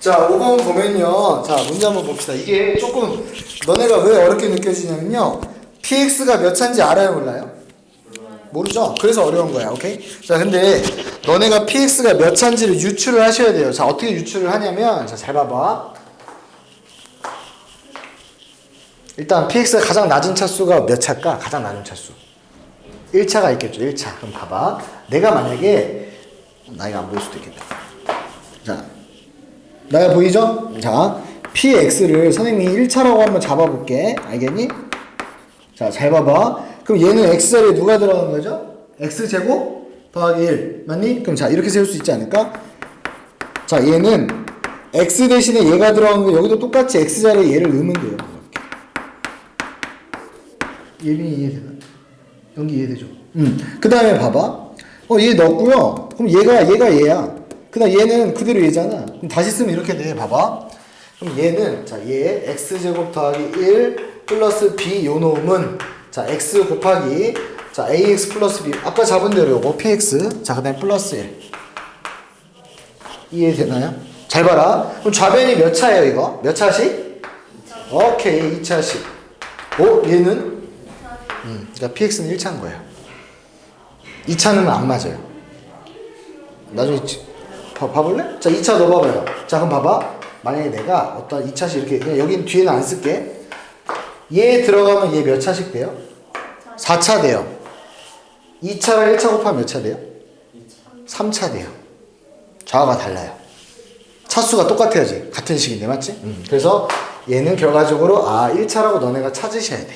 자, 5번 보면요. 자, 문제 한번 봅시다. 이게 조금 너네가 왜 어렵게 느껴지냐면요. px가 몇 차인지 알아요, 몰라요? 모르죠? 그래서 어려운 거야. 오케이? 자, 근데 너네가 px가 몇 차인지를 유추를 하셔야 돼요. 자, 어떻게 유추를 하냐면 자, 잘 봐봐. 일단 px가 가장 낮은 차수가 몇 차일까? 가장 낮은 차수. 1차가 있겠죠. 1차. 그럼 봐봐. 내가 만약에 나이가 안 보일 수도 있겠다. 자, 나가 보이죠? 자, px를 선생님이 1차라고 한번 잡아볼게. 알겠니? 자, 잘 봐봐. 그럼 얘는 x자리에 누가 들어가는 거죠? x제곱 더하기 1. 맞니? 그럼 자, 이렇게 세울 수 있지 않을까? 자, 얘는 x 대신에 얘가 들어가는 거 여기도 똑같이 x자리에 얘를 넣으면 돼요. 예빈이 이해되나? 연기 이해되죠? 음. 그 다음에 봐봐. 어, 얘 넣었고요. 그럼 얘가, 얘가 얘야. 그 다음 얘는 그대로 얘잖아. 그럼 다시 쓰면 이렇게 돼. 봐봐. 그럼 얘는, 자, 얘, x제곱 더하기 1 플러스 b 요 놈은, 자, x 곱하기, 자, ax 플러스 b. 아까 잡은 대로 요거, px. 자, 그 다음에 플러스 1. 이해되나요? 잘 봐라. 그럼 좌변이 몇 차예요, 이거? 몇 차씩? 오케이, 2차씩. 오, 얘는? 음, 그러니까 px는 1차인 거예요. 2차는 안 맞아요. 나중에 지- 봐, 봐볼래? 자, 2차 넣어봐봐요. 자, 그럼 봐봐. 만약에 내가 어떤 2차씩 이렇게, 그냥 여긴 뒤에는 안 쓸게. 얘 들어가면 얘 몇 차씩 돼요? 4차 돼요. 2차랑 1차 곱하면 몇 차 돼요? 3차 돼요. 좌우가 달라요. 차수가 똑같아야지. 같은 식인데, 맞지? 음. 그래서 얘는 결과적으로, 아, 1차라고 너네가 찾으셔야 돼.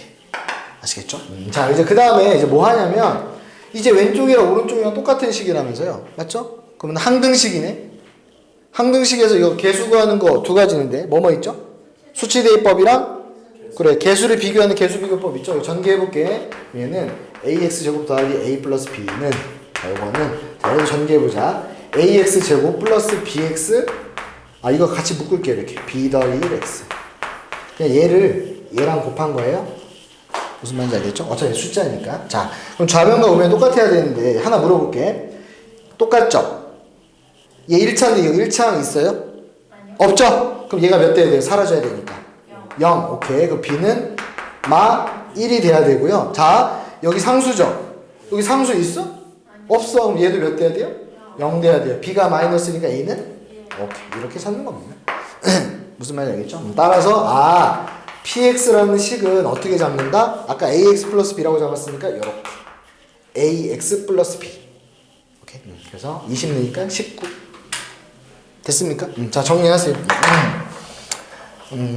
아시겠죠? 음. 자, 이제 그 다음에 이제 뭐 하냐면, 이제 왼쪽이랑 오른쪽이랑 똑같은 식이라면서요. 맞죠? 그러면 항등식이네? 항등식에서 이거 개수 구하는 거 두 가지인데, 뭐뭐 있죠? 수치대입법이랑, 그래, 개수를 비교하는 개수 비교법 있죠? 전개해볼게. 얘는 ax 제곱 더하기 a 플러스 b는, 자, 요거는, 자, 이거 전개해보자. ax 제곱 플러스 bx, 아, 이거 같이 묶을게요, 이렇게. b 더하기 1x. 그냥 얘를 얘랑 곱한 거예요. 무슨 말인지 알겠죠? 어차피 숫자니까. 자, 그럼 좌변과 우변 똑같아야 되는데 하나 물어볼게. 똑같죠? 얘 1차인데 여기 1차항 있어요? 없죠? 그럼 얘가 몇 돼야 돼요? 사라져야 되니까. 0. 오케이. 그 b는 마 1이 돼야 되고요. 자, 여기 상수죠? 여기 상수 있어? 없어. 그럼 얘도 몇 돼야 돼요? 0 돼야 돼요. b가 마이너스니까 a는? 오케이. 이렇게 찾는 겁니다. 무슨 말인지 알겠죠? 음, 따라서 아 px라는 식은 어떻게 잡는다? 아까 ax 플러스 b라고 잡았으니까 이렇게 ax 플러스 b 오케이 음, 그래서 20 넣으니까 19 됐습니까? 음, 자 정리하세요 음. 음,